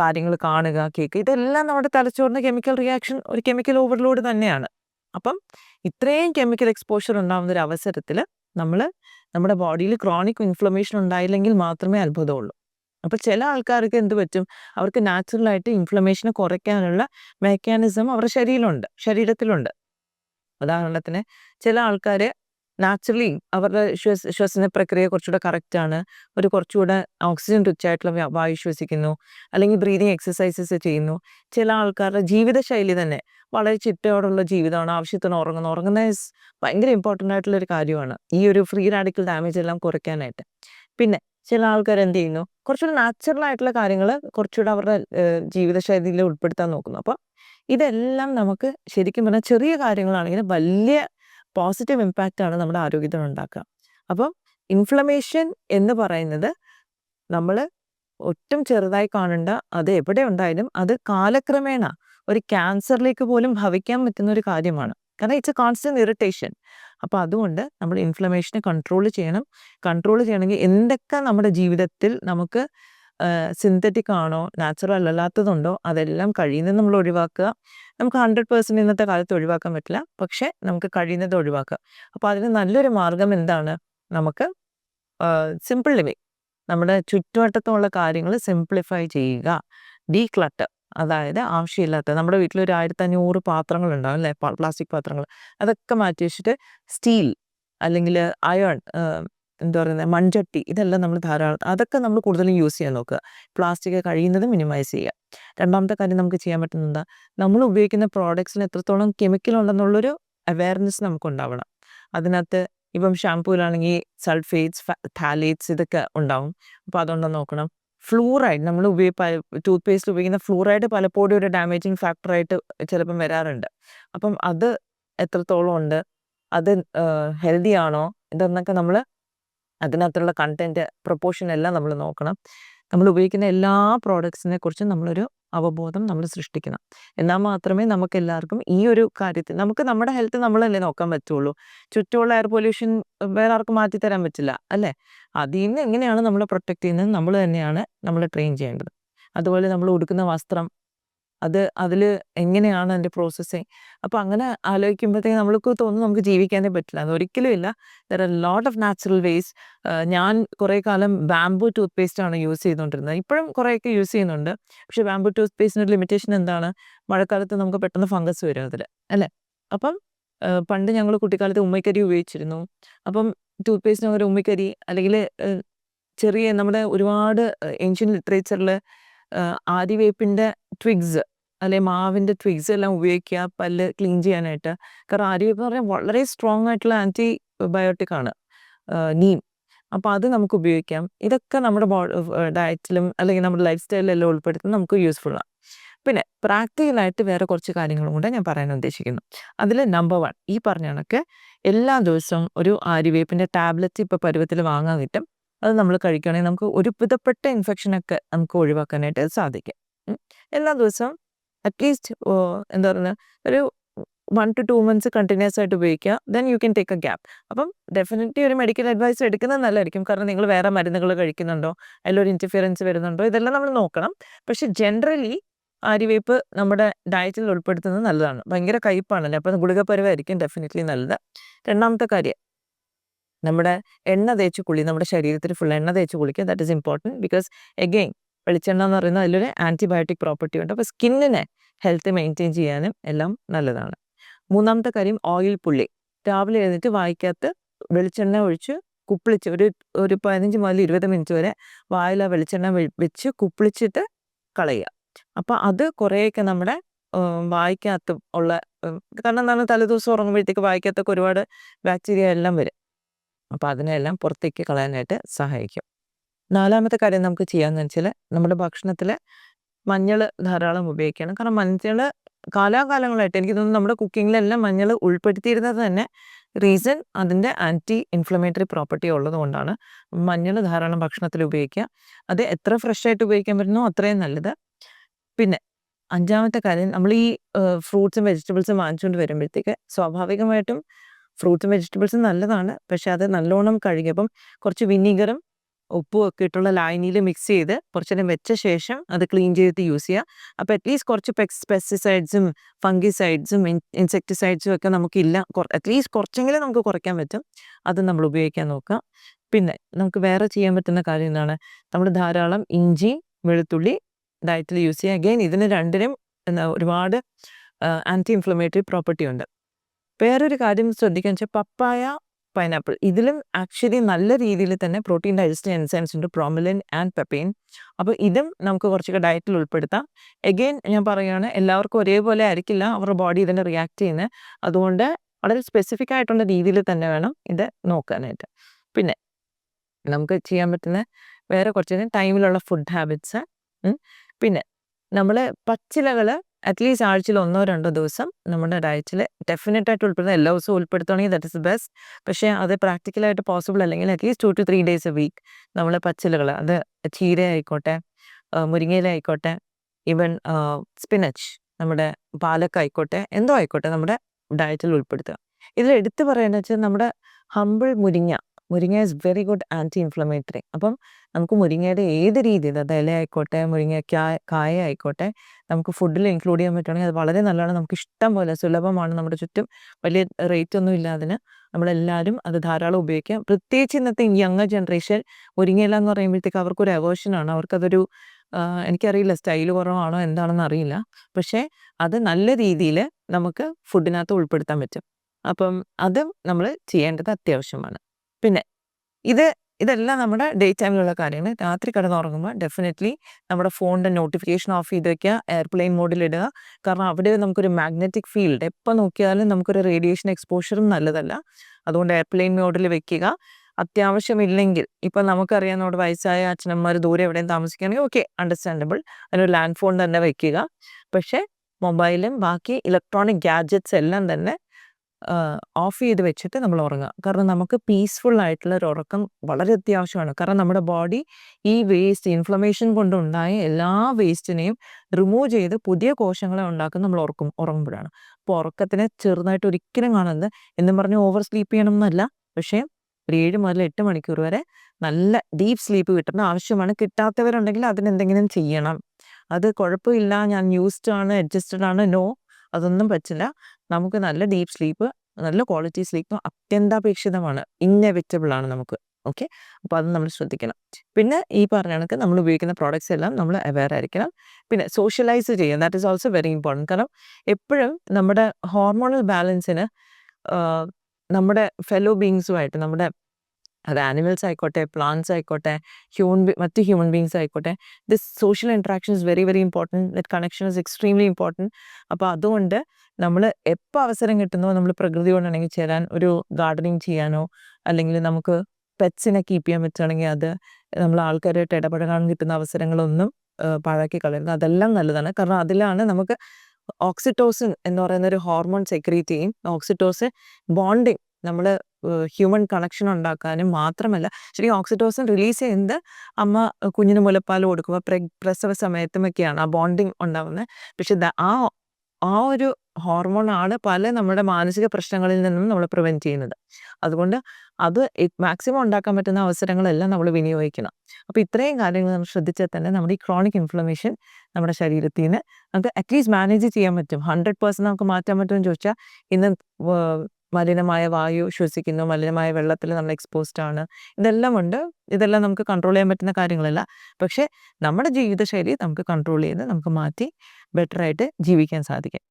കാര്യങ്ങൾ കാണുക കേൾക്കുക ഇതെല്ലാം നമ്മുടെ തലച്ചോറിന് കെമിക്കൽ റിയാക്ഷൻ ഒരു കെമിക്കൽ ഓവർലോഡ് തന്നെയാണ്. അപ്പം ഇത്രയും കെമിക്കൽ എക്സ്പോഷർ ഉണ്ടാകുന്ന ഒരു അവസരത്തിൽ നമ്മൾ നമ്മുടെ ബോഡിയിൽ ക്രോണിക് ഇൻഫ്ലമേഷൻ ഉണ്ടായില്ലെങ്കിൽ മാത്രമേ അത്ഭുതമുള്ളൂ. അപ്പോൾ ചില ആൾക്കാർക്ക് എന്ത് പറ്റും? അവർക്ക് നാച്ചുറലായിട്ട് ഇൻഫ്ലമേഷനെ കുറയ്ക്കാനുള്ള മെക്കാനിസം അവരുടെ ശരീരമുണ്ട് ശരീരത്തിലുണ്ട്. ഉദാഹരണത്തിന് ചില ആൾക്കാർ നാച്ചുറലി അവരുടെ ശ്വസ ശ്വസന പ്രക്രിയ കുറച്ചുകൂടെ കറക്റ്റ് ആണ്. ഒരു കുറച്ചുകൂടെ ഓക്സിജൻ റിച്ച് ആയിട്ടുള്ള വായു ശ്വസിക്കുന്നു. അല്ലെങ്കിൽ ബ്രീതിങ് എക്സസൈസസ് ചെയ്യുന്നു. ചില ആൾക്കാരുടെ ജീവിതശൈലി തന്നെ വളരെ ചിട്ടയോടുള്ള ജീവിതമാണ്. ആവശ്യത്തിന് ഉറങ്ങുന്നു. ഉറങ്ങുന്ന ഭയങ്കര ഇമ്പോർട്ടന്റ് ആയിട്ടുള്ള ഒരു കാര്യമാണ്. ഈ ഒരു ഫ്രീ റാഡിക്കൽ ഡാമേജ് എല്ലാം കുറയ്ക്കാനായിട്ട്. പിന്നെ ചില ആൾക്കാർ എന്ത് ചെയ്യുന്നു? കുറച്ചുകൂടെ നാച്ചുറൽ ആയിട്ടുള്ള കാര്യങ്ങൾ കുറച്ചുകൂടെ അവരുടെ ജീവിതശൈലിയിൽ ഉൾപ്പെടുത്താൻ നോക്കുന്നു. അപ്പോൾ ഇതെല്ലാം നമുക്ക് ശരിക്കും പറഞ്ഞാൽ ചെറിയ കാര്യങ്ങളാണെങ്കിൽ വലിയ പോസിറ്റീവ് ഇമ്പാക്റ്റ് ആണ് നമ്മുടെ ആരോഗ്യത്തിന് ഉണ്ടാക്കുക. അപ്പം ഇൻഫ്ലമേഷൻ എന്ന് പറയുന്നത് നമ്മൾ ഒട്ടും ചെറുതായി കാണേണ്ട അത് എവിടെ ഉണ്ടായാലും അത് കാലക്രമേണ ഒരു ക്യാൻസറിലേക്ക് പോലും ഭവിക്കാൻ പറ്റുന്ന ഒരു കാര്യമാണ്. കാരണം ഇറ്റ്സ് എ കോൺസ്റ്റന്റ് ഇറിറ്റേഷൻ അപ്പോൾ അതുകൊണ്ട് നമ്മൾ ഇൻഫ്ലമേഷനെ കൺട്രോൾ ചെയ്യണം. കൺട്രോൾ ചെയ്യണമെങ്കിൽ എന്തൊക്കെ നമ്മുടെ ജീവിതത്തിൽ നമുക്ക് സിന്തറ്റിക് ആണോ നാച്ചുറൽ അല്ലാത്തതുണ്ടോ അതെല്ലാം കഴിയുന്നത് നമ്മൾ ഒഴിവാക്കുക. നമുക്ക് ഹൺഡ്രഡ് പേഴ്സന്റ് ഇന്നത്തെ കാലത്ത് ഒഴിവാക്കാൻ പറ്റില്ല. പക്ഷേ നമുക്ക് കഴിയുന്നത് ഒഴിവാക്കുക. അപ്പോൾ അതിന് നല്ലൊരു മാർഗം എന്താണ്? നമുക്ക് സിമ്പിൾ ലിവിങ് നമ്മുടെ ചുറ്റുവട്ടത്തുള്ള കാര്യങ്ങൾ സിംപ്ലിഫൈ ചെയ്യുക. ഡീ ക്ലട്ടർ അതായത് ആവശ്യമില്ലാത്ത നമ്മുടെ വീട്ടിൽ ഒരു ആയിരത്തി അഞ്ഞൂറ് പാത്രങ്ങൾ ഉണ്ടാവും അല്ലേ പ്ലാസ്റ്റിക് പാത്രങ്ങൾ. അതൊക്കെ മാറ്റി വെച്ചിട്ട് സ്റ്റീൽ അല്ലെങ്കിൽ അയൺ എന്താ പറയുന്നത് മൺചട്ടി ഇതെല്ലാം നമ്മൾ ധാരാളം അതൊക്കെ നമ്മൾ കൂടുതലും യൂസ് ചെയ്യാൻ നോക്കുക. പ്ലാസ്റ്റിക് കഴിയുന്നത് മിനിമൈസ് ചെയ്യുക. രണ്ടാമത്തെ കാര്യം നമുക്ക് ചെയ്യാൻ പറ്റുന്നത് നമ്മൾ ഉപയോഗിക്കുന്ന പ്രോഡക്ട്സിന് എത്രത്തോളം കെമിക്കൽ ഉണ്ടെന്നുള്ളൊരു അവയർനെസ് നമുക്ക് ഉണ്ടാവണം. അതിനകത്ത് ഇപ്പം ഷാംപൂയിലാണെങ്കിൽ സൾഫേറ്റ്സ് ഫാലേറ്റ്സ് ഇതൊക്കെ ഉണ്ടാവും. അപ്പോൾ അതൊന്നും നോക്കണം. ഫ്ലൂറൈഡ് നമ്മൾ ഉപയോഗ ടൂത്ത് പേസ്റ്റ് ഉപയോഗിക്കുന്ന ഫ്ലൂറൈഡ് പലപ്പോഴും ഒരു ഡാമേജിങ് ഫാക്ടറായിട്ട് ചിലപ്പം വരാറുണ്ട്. അപ്പം അത് എത്രത്തോളം ഉണ്ട് അത് ഹെൽത്തി ആണോ ഇതെന്നൊക്കെ നമ്മൾ അതിനകത്തുള്ള കണ്ടന്റ് പ്രൊപ്പോഷൻ എല്ലാം നമ്മൾ നോക്കണം. നമ്മൾ ഉപയോഗിക്കുന്ന എല്ലാ പ്രോഡക്ട്സിനെ കുറിച്ചും നമ്മളൊരു അവബോധം നമ്മൾ സൃഷ്ടിക്കണം. എന്നാൽ മാത്രമേ നമുക്ക് എല്ലാവർക്കും ഈ ഒരു കാര്യത്തിൽ നമുക്ക് നമ്മുടെ ഹെൽത്ത് നമ്മളല്ലേ നോക്കാൻ പറ്റുള്ളൂ. ചുറ്റുമുള്ള എയർ പൊല്യൂഷൻ വേറെ ആർക്കും മാറ്റി തരാൻ പറ്റില്ല അല്ലേ? അതിൽ നിന്ന് എങ്ങനെയാണ് നമ്മളെ പ്രൊട്ടക്ട് ചെയ്യുന്നത്? നമ്മൾ തന്നെയാണ് നമ്മൾ ട്രെയിൻ ചെയ്യേണ്ടത്. അതുപോലെ നമ്മൾ ഉടുക്കുന്ന വസ്ത്രം അത് അതിൽ എങ്ങനെയാണ് അതിന്റെ പ്രോസസ്സിങ് അപ്പോൾ അങ്ങനെ ആലോചിക്കുമ്പോഴത്തേക്ക് നമ്മൾക്ക് തോന്നുന്നു നമുക്ക് ജീവിക്കാനേ പറ്റില്ല. അത് ഒരിക്കലും ഇല്ല. There are lot of natural ways ഞാൻ കുറേ കാലം ബാംബു ടൂത്ത് പേസ്റ്റാണ് യൂസ് ചെയ്തുകൊണ്ടിരുന്നത്. ഇപ്പോഴും കുറേയൊക്കെ യൂസ് ചെയ്യുന്നുണ്ട്. പക്ഷേ ബാംബു ടൂത്ത് പേസ്റ്റിന്റെ ലിമിറ്റേഷൻ എന്താണ്? മഴക്കാലത്ത് നമുക്ക് പെട്ടെന്ന് ഫംഗസ് വരും അതിൽ അല്ലേ? അപ്പം പണ്ട് ഞങ്ങൾ കുട്ടിക്കാലത്ത് ഉമ്മക്കരി ഉപയോഗിച്ചിരുന്നു. അപ്പം ടൂത്ത് പേസ്റ്റിന് ഒരു ഉമ്മിക്കരി അല്ലെങ്കിൽ ചെറിയ നമ്മുടെ ഒരുപാട് ഏൻഷ്യൻ ലിറ്ററേച്ചറിൽ ആര്യവേപ്പിന്റെ ട്വിഗ്സ് അല്ലെ മാവിന്റെ ട്വിഗ്സ് എല്ലാം ഉപയോഗിക്കുക പല്ല് ക്ലീൻ ചെയ്യാനായിട്ട്. കാരണം ആര്യവേപ്പ് എന്ന് പറഞ്ഞാൽ വളരെ സ്ട്രോങ് ആയിട്ടുള്ള ആന്റി ബയോട്ടിക് ആണ് നീം അപ്പോൾ അത് നമുക്ക് ഉപയോഗിക്കാം. ഇതൊക്കെ നമ്മുടെ ഡയറ്റിലും അല്ലെങ്കിൽ നമ്മുടെ ലൈഫ് സ്റ്റൈലിലെല്ലാം ഉൾപ്പെടുത്തുന്നത് നമുക്ക് യൂസ്ഫുൾ ആണ്. പിന്നെ പ്രാക്ടിക്കലായിട്ട് വേറെ കുറച്ച് കാര്യങ്ങളും കൂടെ ഞാൻ പറയാൻ ഉദ്ദേശിക്കുന്നു. അതിൽ നമ്പർ വൺ ഈ പറഞ്ഞ കണക്ക് എല്ലാ ദിവസവും ഒരു ആര്യവേപ്പിന്റെ ടാബ്ലറ്റ് ഇപ്പോൾ പരുവത്തിൽ വാങ്ങാൻ കിട്ടും അത് നമ്മൾ കഴിക്കുകയാണെങ്കിൽ നമുക്ക് ഒരു വിധപ്പെട്ട ഇൻഫെക്ഷനൊക്കെ നമുക്ക് ഒഴിവാക്കാനായിട്ട് സാധിക്കും. എല്ലാ ദിവസവും അറ്റ്ലീസ്റ്റ് എന്താ പറയുക ഒരു one two two months continuous ആയിട്ട് ഉപയോഗിക്കുക. Then you can take a gap അപ്പം ഡെഫിനറ്റ്ലി ഒരു മെഡിക്കൽ അഡ്വൈസ് എടുക്കുന്നത് നല്ലതായിരിക്കും. കാരണം നിങ്ങൾ വേറെ മരുന്നുകൾ കഴിക്കുന്നുണ്ടോ? അതിലൊരു ഇന്റർഫിയറൻസ് വരുന്നുണ്ടോ? ഇതെല്ലാം നമ്മൾ നോക്കണം. പക്ഷെ ജനറലി ആര്യവേപ്പ് നമ്മുടെ ഡയറ്റിൽ ഉൾപ്പെടുത്തുന്നത് നല്ലതാണ്. ഭയങ്കര കയ്പാണല്ലേ? അപ്പം ഗുളിക പരുവായിരിക്കും ഡെഫിനറ്റ്ലി നല്ലത്. രണ്ടാമത്തെ കാര്യം നമ്മുടെ എണ്ണ തേച്ച് കുളി നമ്മുടെ ശരീരത്തിൽ ഫുൾ എണ്ണ തേച്ച് കുളിക്കുക that is important because again വെളിച്ചെണ്ണ എന്ന് പറയുന്നത് അതിലൊരു ആന്റിബയോട്ടിക് പ്രോപ്പർട്ടി ഉണ്ട്. അപ്പോൾ സ്കിന്നിനെ ഹെൽത്ത് മെയിന്റെയിൻ ചെയ്യാനും എല്ലാം നല്ലതാണ്. മൂന്നാമത്തെ കാര്യം ഓയിൽ പുള്ളി. രാവിലെ എഴുന്നിട്ട് വായിക്കകത്ത് വെളിച്ചെണ്ണ ഒഴിച്ച് കുപ്പിളിച്ച് ഒരു ഒരു പതിനഞ്ച് മുതൽ ഇരുപത് മിനിറ്റ് വരെ വായിൽ ആ വെളിച്ചെണ്ണ വെച്ച് കുപ്പിളിച്ചിട്ട് കളയുക. അപ്പോൾ അത് കുറേയൊക്കെ നമ്മുടെ വായിക്കകത്തും ഉള്ള കാരണം എന്താണ്? തലേദിവസം ഉറങ്ങുമ്പോഴത്തേക്ക് വായിക്കകത്തൊക്കെ ഒരുപാട് ബാക്ടീരിയ എല്ലാം വരും. അപ്പോൾ അതിനെല്ലാം പുറത്തേക്ക് കളയാനായിട്ട് സഹായിക്കും. നാലാമത്തെ കാര്യം നമുക്ക് ചെയ്യാന്ന് വെച്ചാൽ നമ്മുടെ ഭക്ഷണത്തിൽ മഞ്ഞൾ ധാരാളം ഉപയോഗിക്കണം. കാരണം മഞ്ഞൾ കാലാകാലങ്ങളായിട്ട് എനിക്ക് തോന്നുന്നു നമ്മുടെ കുക്കിങ്ങിലെല്ലാം മഞ്ഞൾ ഉൾപ്പെടുത്തിയിരുന്നത് തന്നെ റീസൺ അതിന്റെ ആന്റി ഇൻഫ്ലമേറ്ററി പ്രോപ്പർട്ടി ഉള്ളത് കൊണ്ടാണ്. മഞ്ഞൾ ധാരാളം ഭക്ഷണത്തിൽ ഉപയോഗിക്കുക. അത് എത്ര ഫ്രഷ് ആയിട്ട് ഉപയോഗിക്കാൻ പറ്റുന്നോ അത്രയും നല്ലത്. പിന്നെ അഞ്ചാമത്തെ കാര്യം നമ്മൾ ഈ ഫ്രൂട്ട്സും വെജിറ്റബിൾസും വാങ്ങിച്ചുകൊണ്ട് വരുമ്പോഴത്തേക്ക് സ്വാഭാവികമായിട്ടും ഫ്രൂട്ട്സും വെജിറ്റബിൾസും നല്ലതാണ്. പക്ഷെ അത് നല്ലോണം കഴുകിയപ്പം കുറച്ച് വിനീഗറും ഉപ്പും ഒക്കെ ഇട്ടുള്ള ലായനിയിൽ മിക്സ് ചെയ്ത് കുറച്ച് നേരം വെച്ച ശേഷം അത് ക്ലീൻ ചെയ്തിട്ട് യൂസ് ചെയ്യുക അപ്പോൾ അറ്റ്ലീസ്റ്റ് കുറച്ച് പെക്സ് പെസ്റ്റിസൈഡ്സും ഫംഗിസൈഡ്സും ഇൻസെക്ടിസൈഡ്സും ഒക്കെ നമുക്കില്ല. അറ്റ്ലീസ്റ്റ് കുറച്ചെങ്കിലും നമുക്ക് കുറയ്ക്കാൻ പറ്റും. അത് നമ്മൾ ഉപയോഗിക്കാൻ നോക്കുക. പിന്നെ നമുക്ക് വേറെ ചെയ്യാൻ പറ്റുന്ന കാര്യം എന്താണ്? നമ്മൾ ധാരാളം ഇഞ്ചി വെളുത്തുള്ളി ഡയറ്റിൽ യൂസ് ചെയ്യുക അഗെയിൻ ഇതിന് രണ്ടിനും ഒരുപാട് ആന്റി ഇൻഫ്ലമേറ്ററി പ്രോപ്പർട്ടി ഉണ്ട്. വേറൊരു കാര്യം ശ്രദ്ധിക്കുക വെച്ചാൽ പപ്പായ പൈനാപ്പിൾ ഇതിലും ആക്ച്വലി നല്ല രീതിയിൽ തന്നെ പ്രോട്ടീൻ ഡൈജസ്റ്റീവ് എൻസൈംസ് ഉണ്ട്. പ്രോമിലിൻ ആൻഡ് പെപ്പൈൻ അപ്പോൾ ഇതും നമുക്ക് കുറച്ചൊക്കെ ഡയറ്റിൽ ഉൾപ്പെടുത്താം. എഗെയിൻ ഞാൻ പറയുകയാണ് എല്ലാവർക്കും ഒരേപോലെ ആയിരിക്കില്ല അവരുടെ ബോഡി ഇതിനെ റിയാക്ട് ചെയ്യുന്നത്. അതുകൊണ്ട് വളരെ സ്പെസിഫിക് ആയിട്ടുള്ള രീതിയിൽ തന്നെ വേണം ഇത് നോക്കാനായിട്ട്. പിന്നെ നമുക്ക് ചെയ്യാൻ പറ്റുന്ന വേറെ കുറച്ച് ടൈമിലുള്ള ഫുഡ് ഹാബിറ്റ്സ് പിന്നെ നമ്മൾ പച്ചിലകൾ അറ്റ്ലീസ്റ്റ് ആഴ്ചയിൽ ഒന്നോ രണ്ടോ ദിവസം നമ്മുടെ ഡയറ്റിൽ ഡെഫിനറ്റ് ആയിട്ട് ഉൾപ്പെടുന്ന എല്ലാ ദിവസവും ഉൾപ്പെടുത്തുകയാണെങ്കിൽ ദറ്റ് ഇസ് ബെസ്റ്റ് പക്ഷേ അത് പ്രാക്ടിക്കലായിട്ട് പോസിബിൾ അല്ലെങ്കിൽ at least two two three days a week നമ്മൾ പച്ചിലകൾ അത് ചീര ആയിക്കോട്ടെ മുരിങ്ങയില ആയിക്കോട്ടെ ഈവൻ സ്പിനച്ച് നമ്മുടെ പാലക്ക ആയിക്കോട്ടെ എന്തോ ആയിക്കോട്ടെ നമ്മുടെ ഡയറ്റിൽ ഉൾപ്പെടുത്തുക. ഇതിൽ എടുത്തു പറയുന്നത് വെച്ചാൽ നമ്മുടെ humble muringa muringa is very good anti inflammatory അപ്പം നമുക്ക് മുരിങ്ങയുടെ ഏത് രീതിയിൽ അത് ഇല ആയിക്കോട്ടെ മുരിങ്ങ കായ ആയിക്കോട്ടെ നമുക്ക് ഫുഡിൽ ഇൻക്ലൂഡ് ചെയ്യാൻ പറ്റുകയാണെങ്കിൽ അത് വളരെ നല്ലതാണ്. നമുക്ക് ഇഷ്ടം പോലെ സുലഭമാണ്. നമ്മുടെ ചുറ്റും വലിയ റേറ്റ് ഒന്നും ഇല്ല അതിന്. നമ്മളെല്ലാവരും അത് ധാരാളം ഉപയോഗിക്കാം പ്രത്യേകിച്ച് ഇന്നത്തെ യങ്ങർ ജനറേഷൻ മുരിങ്ങയില എന്ന് പറയുമ്പോഴത്തേക്ക് അവർക്കൊരു അവോഷനാണ് അവർക്കതൊരു എനിക്കറിയില്ല സ്റ്റൈൽ കുറവാണോ എന്താണെന്ന് അറിയില്ല. പക്ഷേ അത് നല്ല രീതിയിൽ നമുക്ക് ഫുഡിനകത്ത് ഉൾപ്പെടുത്താൻ പറ്റും. അപ്പം അതും നമ്മൾ ചെയ്യേണ്ടത് അത്യാവശ്യമാണ്. പിന്നെ ഇത് ഇതെല്ലാം നമ്മുടെ ഡേ ടൈമിലുള്ള കാര്യങ്ങൾ രാത്രി കിടന്നുറങ്ങുമ്പോൾ ഡെഫിനറ്റ്ലി നമ്മുടെ ഫോണിന്റെ നോട്ടിഫിക്കേഷൻ ഓഫ് ചെയ്ത് വെക്കുക എയർപ്ലെയിൻ ഇടുക. കാരണം അവിടെ നമുക്കൊരു മാഗ്നറ്റിക് ഫീൽഡ് എപ്പോൾ നോക്കിയാലും നമുക്കൊരു റേഡിയേഷൻ എക്സ്പോഷറും നല്ലതല്ല. അതുകൊണ്ട് എയർപ്ലെയിൻ മോഡിൽ വെക്കുക. അത്യാവശ്യമില്ലെങ്കിൽ ഇപ്പം നമുക്കറിയാം നമ്മുടെ വയസ്സായ അച്ഛനമ്മമാർ ദൂരെ എവിടെയും താമസിക്കുകയാണെങ്കിൽ ഓക്കെ അണ്ടർസ്റ്റാൻഡബിൾ അതിനൊരു ലാൻഡ് ഫോൺ തന്നെ വയ്ക്കുക പക്ഷേ മൊബൈലും ബാക്കി ഇലക്ട്രോണിക് ഗാഡ്ജറ്റ്സ് എല്ലാം തന്നെ ഓഫ് ചെയ്ത് വെച്ചിട്ട് നമ്മൾ ഉറങ്ങുക. കാരണം നമുക്ക് പീസ്ഫുൾ ആയിട്ടുള്ള ഒരു ഉറക്കം വളരെ അത്യാവശ്യമാണ്. കാരണം നമ്മുടെ ബോഡി ഈ വേസ്റ്റ് ഇൻഫ്ലമേഷൻ കൊണ്ടുണ്ടായ എല്ലാ വേസ്റ്റിനെയും റിമൂവ് ചെയ്ത് പുതിയ കോശങ്ങളെ ഉണ്ടാക്കുന്ന നമ്മൾ ഉറക്കും ഉറങ്ങുമ്പോഴാണ്. അപ്പോൾ ഉറക്കത്തിനെ ചെറുതായിട്ട് ഒരിക്കലും കാണുന്നത് എന്നും പറഞ്ഞ് ഓവർ സ്ലീപ്പ് ചെയ്യണം എന്നല്ല. പക്ഷേ ഒരു ഏഴ് മുതൽ എട്ട് മണിക്കൂർ വരെ നല്ല ഡീപ്പ് സ്ലീപ്പ് കിട്ടേണ്ട ആവശ്യമാണ് കിട്ടാത്തവരുണ്ടെങ്കിൽ അതിനെന്തെങ്കിലും ചെയ്യണം. അത് കുഴപ്പമില്ല. ഞാൻ യൂസ്ഡ് ആണ് അഡ്ജസ്റ്റഡ് ആണ്. നോ അതൊന്നും പറ്റില്ല. നമുക്ക് നല്ല ഡീപ്പ് സ്ലീപ്പ് നല്ല ക്വാളിറ്റി സ്ലീപ്പ് അത്യന്താപേക്ഷിതമാണ്. ഇന്നെവിറ്റബിൾ ആണ് നമുക്ക്. ഓക്കെ? അപ്പോൾ അത് നമ്മൾ ശ്രദ്ധിക്കണം. പിന്നെ ഈ പറഞ്ഞ കണക്ക് നമ്മൾ ഉപയോഗിക്കുന്ന പ്രോഡക്റ്റ്സ് എല്ലാം നമ്മൾ അവെയർ ആയിരിക്കണം. പിന്നെ സോഷ്യലൈസ് ചെയ്യുക that is also very important കാരണം എപ്പോഴും നമ്മുടെ ഹോർമോണൽ ബാലൻസിന് നമ്മുടെ ഫെലോ ബീങ്സുമായിട്ട് നമ്മുടെ അത് ആനിമൽസ് ആയിക്കോട്ടെ പ്ലാന്റ്സ് ആയിക്കോട്ടെ ഹ്യൂമൻ മറ്റ് ഹ്യൂമൻ ബീങ്സ് ആയിക്കോട്ടെ this social interaction is very very important that connection is extremely important അപ്പോൾ അതുകൊണ്ട് നമ്മൾ എപ്പോൾ അവസരം കിട്ടുന്നോ നമ്മൾ പ്രകൃതിയോട് ഇണങ്ങി ചേരാൻ ഒരു ഗാർഡനിങ് ചെയ്യാനോ അല്ലെങ്കിൽ നമുക്ക് പെറ്റ്സിനെ കീപ്പ് ചെയ്യാൻ പറ്റുകയാണെങ്കിൽ അത് നമ്മൾ ആൾക്കാരായിട്ട് ഇടപെടാൻ കിട്ടുന്ന അവസരങ്ങളൊന്നും പാഴാക്കി കളയരുത്. അതെല്ലാം നല്ലതാണ്. കാരണം അതിലാണ് നമുക്ക് ഓക്സിറ്റോസിൻ എന്ന് പറയുന്ന ഒരു ഹോർമോൺ സെക്രീറ്റ് ചെയ്യും. ഓക്സിറ്റോസിൻ ബോണ്ടിങ് നമ്മൾ ഹ്യൂമൻ കണക്ഷൻ ഉണ്ടാക്കാനും മാത്രമല്ല ശരി ഓക്സിറ്റോസിൻ റിലീസ് ചെയ്യുന്നത് അമ്മ കുഞ്ഞിന് മുലപ്പാൽ കൊടുക്കുമ്പോൾ പ്രെ പ്രസവ സമയത്തുമൊക്കെയാണ് ആ ബോണ്ടിങ് ഉണ്ടാവുന്നത്. പക്ഷെ ആ ആ ഒരു ഹോർമോണാണ് പല നമ്മുടെ മാനസിക പ്രശ്നങ്ങളിൽ നിന്നും നമ്മൾ പ്രിവെന്റ് ചെയ്യുന്നത്. അതുകൊണ്ട് അത് മാക്സിമം ഉണ്ടാക്കാൻ പറ്റുന്ന അവസരങ്ങളെല്ലാം നമ്മൾ വിനിയോഗിക്കണം. അപ്പോൾ ഇത്രയും കാര്യങ്ങൾ നമ്മൾ ശ്രദ്ധിച്ചാൽ തന്നെ നമ്മുടെ ഈ ക്രോണിക് ഇൻഫ്ലമേഷൻ നമ്മുടെ ശരീരത്തിൽ നിന്ന് നമുക്ക് അറ്റ്ലീസ്റ്റ് മാനേജ് ചെയ്യാൻ പറ്റും. ഹൺഡ്രഡ് പേഴ്സന്റ് നമുക്ക് മാറ്റാൻ പറ്റുമെന്ന് ചോദിച്ചാൽ ഇന്ന് മലിനമായ വായു ശ്വസിക്കുന്നു മലിനമായ വെള്ളത്തിൽ നമ്മൾ എക്സ്പോസ്ഡ് ആണ്. ഇതെല്ലാം ഉണ്ട്. ഇതെല്ലാം നമുക്ക് കൺട്രോൾ ചെയ്യാൻ പറ്റുന്ന കാര്യങ്ങളല്ല. പക്ഷേ നമ്മുടെ ജീവിതശൈലി നമുക്ക് കൺട്രോൾ ചെയ്ത് നമുക്ക് മാറ്റി ബെറ്ററായിട്ട് ജീവിക്കാൻ സാധിക്കും.